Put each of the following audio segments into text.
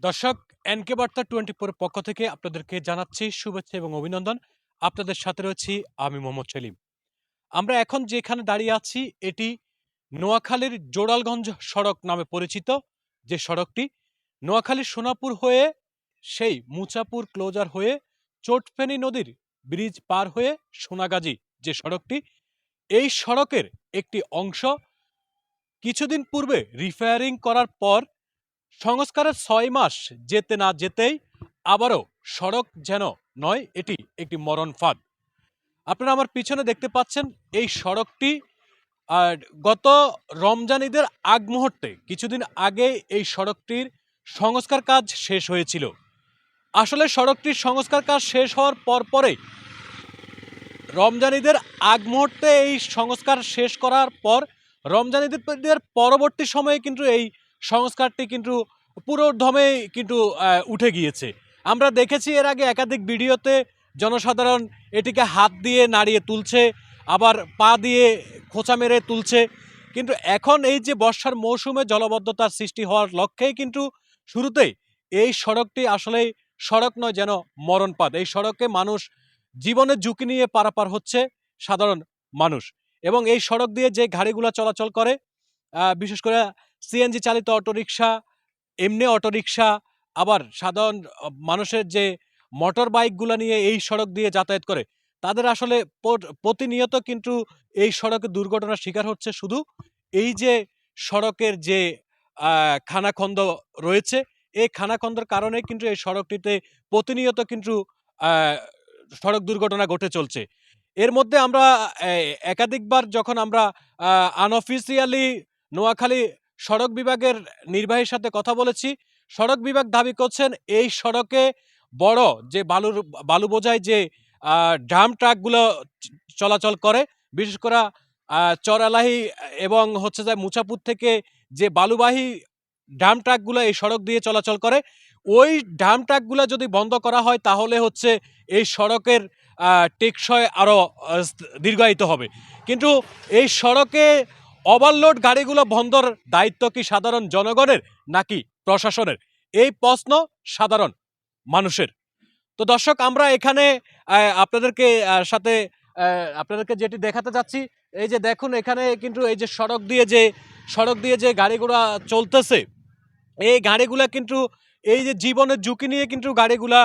দর্শক এনকে বার্তা twenty four পক্ষ থেকে আপনাদেরকে জানাচ্ছি শুভেচ্ছা এবং অভিনন্দন। আপনাদের সাথে রয়েছি আমি মোহাম্মদ সেলিম। আমরা এখন যেখানে দাঁড়িয়ে আছি, এটি নোয়াখালীর জোড়ালগঞ্জ সড়ক নামে পরিচিত যে সড়কটি। নোয়াখালীর সোনাপুর হয়ে, সেই মুচাপুর ক্লোজার হয়ে, চোটফেনী নদীর ব্রিজ পার হয়ে সোনাগাজী যে সড়কটি, এই সড়কের একটি অংশ। কিছুদিন পূর্বে রিফায়ারিং করার পর সংস্কারের ছয় মাস যেতে না যেতেই আবারও সড়ক যেন নয়, এটি একটি মরণ ফাঁদ। আপনারা আমার পিছনে দেখতে পাচ্ছেন এই সড়কটি। আর গত রমজান ঈদের আগ মুহূর্তে কিছুদিন আগে এই সড়কটির সংস্কার কাজ শেষ হয়েছিল। আসলে সড়কটির সংস্কার কাজ শেষ হওয়ার পর পরে রমজান ঈদের আগ মুহূর্তে এই সংস্কার শেষ করার পর, রমজান ঈদের পরবর্তী সময়ে কিন্তু এই সংস্কারটি কিন্তু পুরো ধমে কিন্তু উঠে গিয়েছে। আমরা দেখেছি এর আগে একাধিক ভিডিওতে জনসাধারণ এটিকে হাত দিয়ে নাড়িয়ে তুলছে, আবার পা দিয়ে খোঁচা মেরে তুলছে। কিন্তু এখন এই যে বর্ষার মৌসুমে জলবদ্ধতার সৃষ্টি হওয়ার লক্ষ্যেই কিন্তু শুরুতেই এই সড়কটি আসলে সড়ক নয় যেন মরণপাত। এই সড়কে মানুষ জীবনের ঝুঁকি নিয়ে পারাপার হচ্ছে সাধারণ মানুষ। এবং এই সড়ক দিয়ে যে গাড়িগুলো চলাচল করে বিশেষ করে সিএনজি চালিত অটোরিকশা, এমনি অটোরিকশা, আবার সাধারণ মানুষের যে মোটর বাইকগুলো নিয়ে এই সড়ক দিয়ে যাতায়াত করে, তাদের আসলে প্রতিনিয়ত কিন্তু এই সড়কে দুর্ঘটনার শিকার হচ্ছে। শুধু এই যে সড়কের যে খানাখন্দ রয়েছে, এই খানাখন্দর কারণে কিন্তু এই সড়কটিতে প্রতিনিয়ত কিন্তু সড়ক দুর্ঘটনা ঘটে চলছে। এর মধ্যে আমরা একাধিকবার যখন আমরা আনঅফিসিয়ালি নোয়াখালী সড়ক বিভাগের নির্বাহীর সাথে কথা বলেছি। সড়ক বিভাগ দাবি করছেন এই সড়কে বড় যে বালুর, বালু বোঝায় যে ড্রাম ট্রাকগুলো চলাচল করে, বিশেষ করে চরালাহি এবং হচ্ছে যে মুছাপুর থেকে যে বালুবাহী ড্রাম ট্রাকগুলো এই সড়ক দিয়ে চলাচল করে, ওই ড্রাম ট্রাকগুলো যদি বন্ধ করা হয় তাহলে হচ্ছে এই সড়কের টেকসই আরও দীর্ঘায়িত হবে। কিন্তু এই সড়কে ওভারলোড গাড়িগুলো বন্ধর দায়িত্ব কি সাধারণ জনগণের নাকি প্রশাসনের? এই প্রশ্ন সাধারণ মানুষের। তো দর্শক, আমরা এখানে আপনাদেরকে সাথে আপনাদেরকে যেটি দেখাতে যাচ্ছি, এই যে দেখুন, এখানে কিন্তু এই যে সড়ক দিয়ে যে, সড়ক দিয়ে যে গাড়িগুলো চলতেছে, এই গাড়িগুলা কিন্তু, এই যে জীবনের ঝুঁকি নিয়ে কিন্তু গাড়িগুলা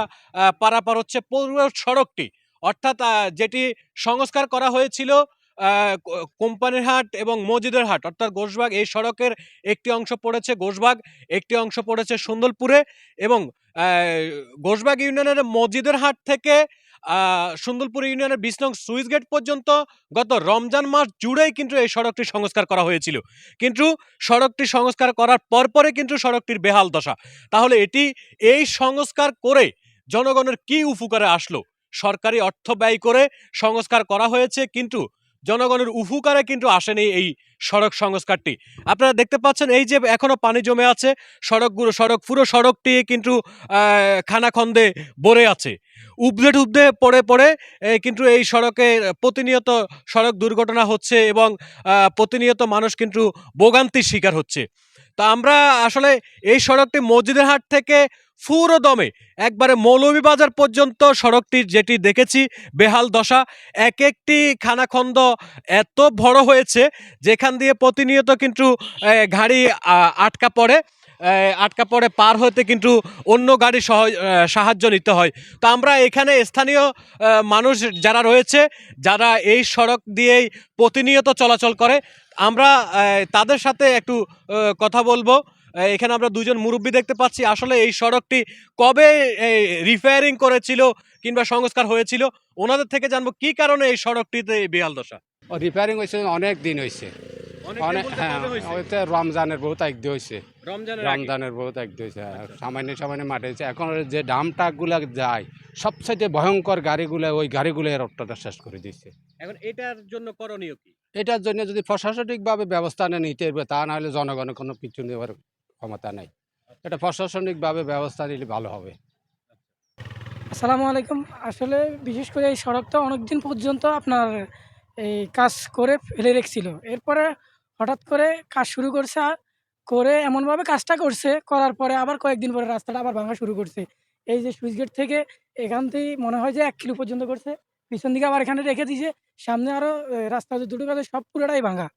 পারাপার হচ্ছে পুরো সড়কটি। অর্থাৎ যেটি সংস্কার করা হয়েছিল কোম্পানির হাট এবং মসজিদের হাট। অর্থাৎ গোসবাগ এই সড়কের একটি অংশ পড়েছে গোসবাগ একটি অংশ পড়েছে সুন্দরপুরে এবং গোসবাগ ইউনিয়নের মসজিদের হাট থেকে সুন্দরপুর ইউনিয়নের বিশ নং সুইচ গেট পর্যন্ত গত রমজান মাস জুড়েই কিন্তু এই সড়কটি সংস্কার করা হয়েছিল। কিন্তু সড়কটি সংস্কার করার পরপরে কিন্তু সড়কটির বেহাল দশা। তাহলে এটি, এই সংস্কার করে জনগণের কি উপকারে আসলো? সরকারি অর্থ ব্যয় করে সংস্কার করা হয়েছে, কিন্তু জনগণের উপকারে কিন্তু আসেনি এই সড়ক সংস্কারটি। আপনারা দেখতে পাচ্ছেন এই যে এখনও পানি জমে আছে, সড়কগুলো, সড়ক, পুরো সড়কটি কিন্তু খানাখন্দে ভরে আছে। উবদে টুবদে পড়ে পড়ে কিন্তু এই সড়কে প্রতিনিয়ত সড়ক দুর্ঘটনা হচ্ছে এবং প্রতিনিয়ত মানুষ কিন্তু ভোগান্তির শিকার হচ্ছে। তা আমরা আসলে এই সড়কটি মসজিদের হাট থেকে পুরো দমে একবারে মৌলভীবাজার পর্যন্ত সড়কটি যেটি দেখেছি, বেহাল দশা এক একটি খানাখন্দ এত বড় হয়েছে, যেখান দিয়ে প্রতিনিয়ত কিন্তু গাড়ি আটকা পড়ে আটকা পড়ে পার হতে কিন্তু অন্য গাড়ি সহ সাহায্য নিতে হয়। তো আমরা এখানে স্থানীয় মানুষ যারা রয়েছে, যারা এই সড়ক দিয়েই প্রতিনিয়ত চলাচল করে, আমরা তাদের সাথে একটু কথা বলব। এখানে আমরা দুজন মুরব্বী দেখতে পাচ্ছি। আসলে এই সড়কটি কবে রিপেয়ারিং করেছিল কিংবা সংস্কার হয়েছিল ওনাদের থেকে জানব কি কারণে এই সড়কটিতে বেহাল দশা? রিপেয়ারিং হয়েছে অনেক দিন হয়েছে। হ্যাঁ রমজানের বহুত এক হয়েছে। রমজানের বহুত এক হয়েছে সামান্য সামান্য মাঠে হয়েছে। এখন যে ডাম ট্রাকগুলো যায় সবচাইতে ভয়ঙ্কর গাড়িগুলো ওই গাড়িগুলো এর রক্তটা শেষ করে দিচ্ছে এখন এটার জন্য করণীয় কি? এটার জন্য যদি প্রশাসনিকভাবে ব্যবস্থা না নিতে হবে তা না হলে জনগণের কোনো কিছু নেওয়ার ক্ষমতা নাই। এটা প্রশাসনিকভাবে ব্যবস্থা নিলে ভালো হবে। আসসালামু আলাইকুম। আসলে বিশেষ করে এই সড়কটা অনেক দিন পর্যন্ত আপনার এই কাজ করে ফেলে রেখেছিল। এরপরে হঠাৎ করে কাজ শুরু করছে, করে এমনভাবে কাজটা করছে, করার পরে আবার কয়েকদিন পরে রাস্তাটা আবার ভাঙা শুরু করছে। এই যে সুইচ গেট থেকে এখান থেকে মনে হয় যে এক কিলো পর্যন্ত করছে। পিছন দিকে আবার এখানে রেখে দিয়েছে। সামনে আরও রাস্তা দুটো কাছে সব পুরোটাই ভাঙা।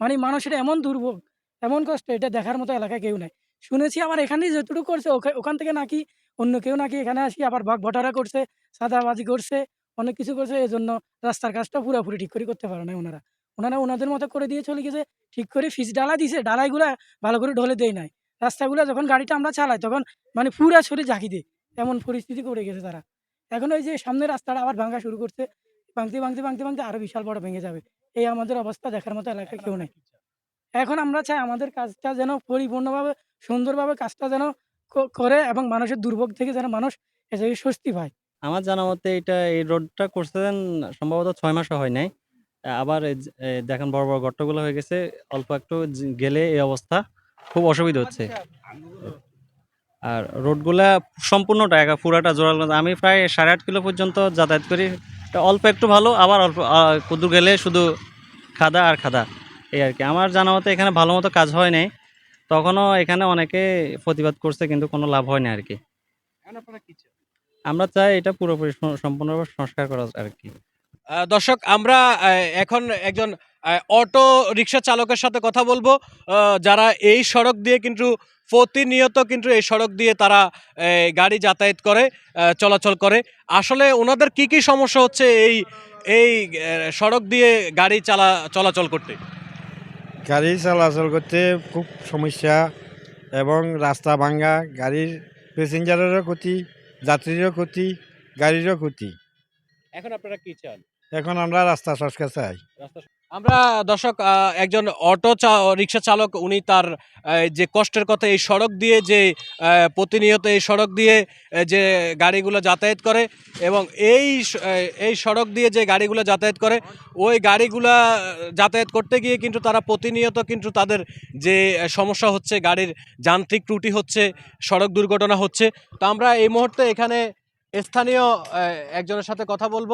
মানে মানুষের এমন দুর্ভোগ এমন কষ্ট, এটা দেখার মতো এলাকায় কেউ নাই। শুনেছি আবার এখানেই যেটুকু করছে ওখান থেকে নাকি অন্য কেউ নাকি এখানে আসি, আবার ভাগ ভটারা করছে, সাদাবাজি করছে, অনেক কিছু করছে এই জন্য রাস্তার কাজটা পুরোপুরি ঠিক করে করতে পারে না ওনারা। ওনারা ওনাদের মতো করে দিয়ে চলে গেছে, ঠিক করে ফিস ডালা দিছে, ডালাইগুলা ভালো করে ঢলে দেয় নাই। রাস্তাগুলো যখন গাড়িটা আমরা চালাই, তখন মানে পুরা শরীর ঝাঁকি দেয়, এমন পরিস্থিতি করে গেছে তারা। এখন ওই যে সামনের রাস্তাটা আবার ভাঙা শুরু করছে, ভাঙতে ভাঙতে ভাঙতে ভাঙতে আরও বিশাল বড় ভেঙে যাবে। এই আমাদের অবস্থা দেখার মতো এলাকায় কেউ নেই। এখন আমরা চাই আমাদের কাজটা যেন পরিপূর্ণভাবে, সুন্দরভাবে কাজটা যেন করে এবং মানুষের দুর্ভোগ থেকে যেন মানুষ এ থেকে স্বস্তি পায়। আমার জানা মতে এটা এই রোডটা করছেন সম্ভবত ছয় মাসও হয় নাই। আবার দেখেন বড় বড় গর্তগুলো হয়ে গেছে, অল্প একটু গেলে এই অবস্থা খুব অসুবিধা হচ্ছে। আর রোডগুলা সম্পূর্ণটা একা পুরাটা জোরাল। আমি প্রায় সাড়ে আট কিলো পর্যন্ত যাতায়াত করি। অল্প একটু ভালো, আবার অল্প কুদুর গেলে শুধু খাদা আর খাদা। এই আর কি। আমার জানা মতে এখানে ভালো মতো কাজ হয় নাই। তখনও এখানে অনেকে প্রতিবাদ করছে কিন্তু কোনো লাভ হয় না আর কি। আমরা চাই এটা পুরোপুরি সম্পূর্ণভাবে সংস্কার করা আর কি। দর্শক আমরা এখন একজন অটো রিক্সা চালকের সাথে কথা বলব। যারা এই সড়ক দিয়ে কিন্তু প্রতিনিয়ত কিন্তু এই সড়ক দিয়ে তারা গাড়ি যাতায়াত করে চলাচল করে। আসলে ওনাদের কি কি সমস্যা হচ্ছে এই এই সড়ক দিয়ে গাড়ি চালা চলাচল করতে? গাড়ি চলাচল করতে খুব সমস্যা এবং রাস্তা ভাঙ্গা গাড়ির প্যাসেঞ্জারেরও ক্ষতি যাত্রীরও ক্ষতি গাড়িরও ক্ষতি। এখন আপনারা কি চান? এখন আমরা রাস্তা সংস্কার চাই। আমরা দর্শক একজন অটো চা- রিক্সা চালক, উনি তার যে কষ্টের কথা এই সড়ক দিয়ে, যে প্রতিনিয়ত এই সড়ক দিয়ে যে গাড়িগুলো যাতায়াত করে এবং এই এই সড়ক দিয়ে যে গাড়িগুলো যাতায়াত করে, ওই গাড়িগুলা যাতায়াত করতে গিয়ে কিন্তু তারা প্রতিনিয়ত কিন্তু তাদের যে সমস্যা হচ্ছে, গাড়ির যান্ত্রিক ত্রুটি হচ্ছে, সড়ক দুর্ঘটনা হচ্ছে। তো আমরা এই মুহূর্তে এখানে স্থানীয় একজনের সাথে কথা বলব।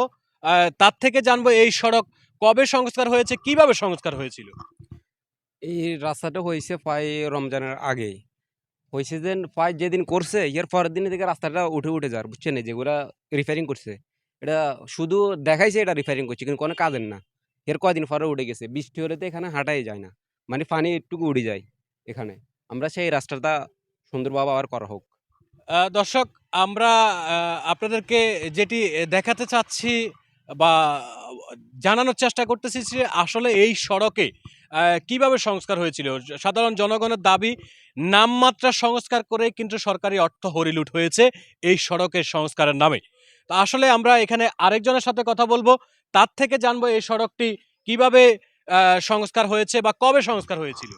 তার থেকে জানব এই সড়ক কবে সংস্কার হয়েছে কীভাবে সংস্কার হয়েছিল? এই রাস্তাটা হয়েছে প্রায় রমজানের আগে হয়েছে যে প্রায় যেদিন করছে এর পরের দিন থেকে রাস্তাটা উঠে উঠে যার বুঝছেন? যেগুলা রিপেয়ারিং করছে এটা শুধু দেখাইছে এটা রিপেয়ারিং করছে কিন্তু কোনো কাজের না। এর কয়দিন পরে উঠে গেছে বৃষ্টি হলে তো এখানে হাঁটাই যায় না মানে পানি একটুকু উড়ে যায় এখানে। আমরা সেই রাস্তাটা সুন্দরভাবে আবার করা হোক। দর্শক আমরা আপনাদেরকে যেটি দেখাতে চাচ্ছি বা, জানানোর চেষ্টা করতেছি যে আসলে এই সড়কে কীভাবে সংস্কার হয়েছিল? সাধারণ জনগণের দাবি, নামমাত্রা সংস্কার করে কিন্তু সরকারি অর্থ হরিলুট হয়েছে এই সড়কের সংস্কারের নামে। তো আসলে আমরা এখানে আরেকজনের সাথে কথা বলব। তার থেকে জানব এই সড়কটি কীভাবে সংস্কার হয়েছে বা কবে সংস্কার হয়েছিল?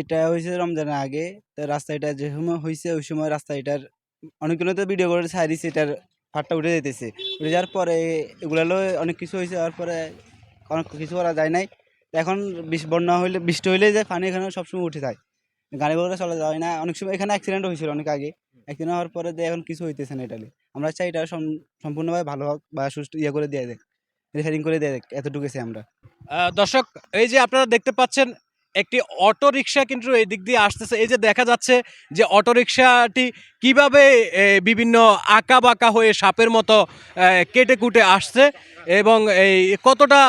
এটা হয়েছে রমজানের আগে। তো রাস্তা এটা যে সময় হয়েছে ওই সময় রাস্তা এটার অনেকগুলো তো ভিডিও করে সারিছে এটার ফাটটা উঠে যেতেছে উঠে যাওয়ার পরে এগুলো অনেক কিছু হয়েছে হওয়ার পরে অনেক কিছু করা যায় নাই। এখন বিষ বন্যা হইলে বৃষ্টি হইলে যে পানি এখানে সবসময় উঠে যায়। গাড়ি ঘোড়া চলা যায় না। অনেক সময় এখানে অ্যাক্সিডেন্ট হয়েছিল অনেক আগে। অ্যাক্সিডেন্ট হওয়ার পরে যে এখন কিছু হইতেছে না এটালে। আমরা চাই এটা সম্পূর্ণভাবে ভালো হোক বা সুস্থ ইয়ে করে দেওয়া দেয় রিপেয়ারিং করে দেয় এতটুকু আমরা। দর্শক, এই যে আপনারা দেখতে পাচ্ছেন একটি অটো রিক্সা কিন্তু এই দিক দিয়ে আসতেছে। এই যে দেখা যাচ্ছে যে অটো রিক্সাটি কীভাবে বিভিন্ন আঁকা বাঁকা হয়ে সাপের মতো কেটে কুটে আসছে এবং এই কতটা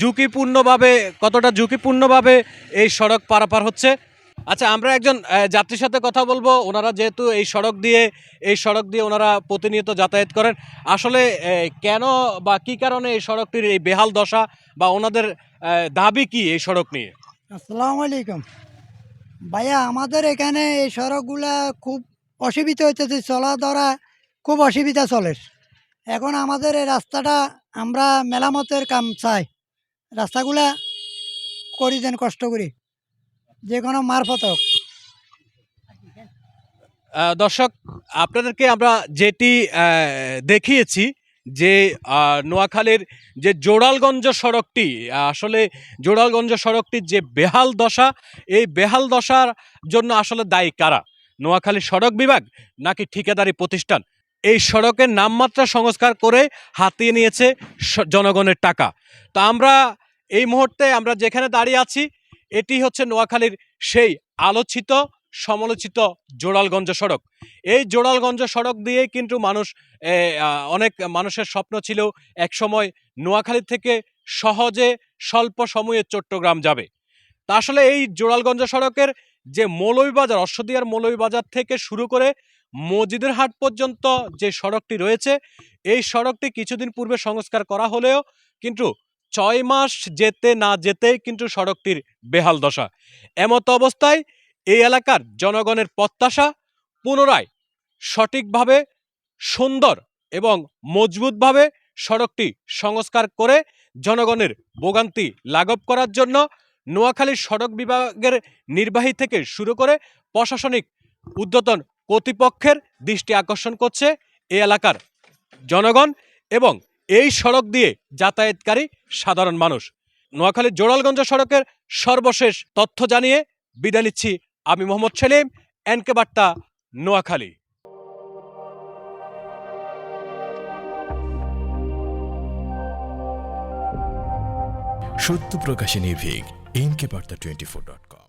ঝুঁকিপূর্ণভাবে কতটা ঝুঁকিপূর্ণভাবে এই সড়ক পারাপার হচ্ছে। আচ্ছা আমরা একজন যাত্রীর সাথে কথা বলব। ওনারা যেহেতু এই সড়ক দিয়ে, এই সড়ক দিয়ে ওনারা প্রতিনিয়ত যাতায়াত করেন। আসলে কেন বা কি কারণে এই সড়কটির এই বেহাল দশা বা ওনাদের দাবি কি এই সড়ক নিয়ে? আসসালামু আলাইকুম। ভাইয়া, আমাদের এখানে এই সড়কগুলা খুব অসুবিধা হইতেছে চলা ধরা খুব অসুবিধা চলে। এখন আমাদের এই রাস্তাটা আমরা মেলামতের কাম চাই। রাস্তাগুলা করি দেন, কষ্ট করি। যে কোনো মারফত দর্শক, আপনাদেরকে আমরা যেটি দেখিয়েছি যে নোয়াখালীর যে জোড়ালগঞ্জ সড়কটি আসলে জোড়ালগঞ্জ সড়কটির যে বেহাল দশা, এই বেহাল দশার জন্য আসলে দায়ী কারা? নোয়াখালী সড়ক বিভাগ নাকি ঠিকাদারি প্রতিষ্ঠান? এই সড়কের নামমাত্রা সংস্কার করে হাতিয়ে নিয়েছে জনগণের টাকা। তো আমরা এই মুহূর্তে আমরা যেখানে দাঁড়িয়ে আছি, এটি হচ্ছে নোয়াখালীর সেই আলোচিত সমালোচিত জোড়ালগঞ্জ সড়ক। এই জোড়ালগঞ্জ সড়ক দিয়ে কিন্তু মানুষ অনেক মানুষের স্বপ্ন ছিল একসময় নোয়াখালী থেকে সহজে স্বল্প সময়ে চট্টগ্রাম যাবে। তা আসলে এই জোড়ালগঞ্জ সড়কের যে মৌলভীবাজার, অশ্বদিয়ার মৌলভীবাজার থেকে শুরু করে মসজিদের হাট পর্যন্ত যে সড়কটি রয়েছে, এই সড়কটি কিছুদিন পূর্বে সংস্কার করা হলেও কিন্তু ছয় মাস যেতে না যেতেই কিন্তু সড়কটির বেহাল দশা। এমত অবস্থায় এই এলাকার জনগণের প্রত্যাশা পুনরায় সঠিকভাবে, সুন্দর এবং মজবুতভাবে সড়কটি সংস্কার করে জনগণের ভোগান্তি লাঘব করার জন্য নোয়াখালীর সড়ক বিভাগের নির্বাহী থেকে শুরু করে প্রশাসনিক উদ্যতন কর্তৃপক্ষের দৃষ্টি আকর্ষণ করছে এই এলাকার জনগণ এবং এই সড়ক দিয়ে যাতায়াতকারী সাধারণ মানুষ। নোয়াখালীর জোড়ালগঞ্জ সড়কের সর্বশেষ তথ্য জানিয়ে বিদায় নিচ্ছি। আমি মোহাম্মদ সেলিম, এনকে বার্তা, নোয়াখালী। সত্য প্রকাশে নির্ভীক, NK Barta twenty four dot com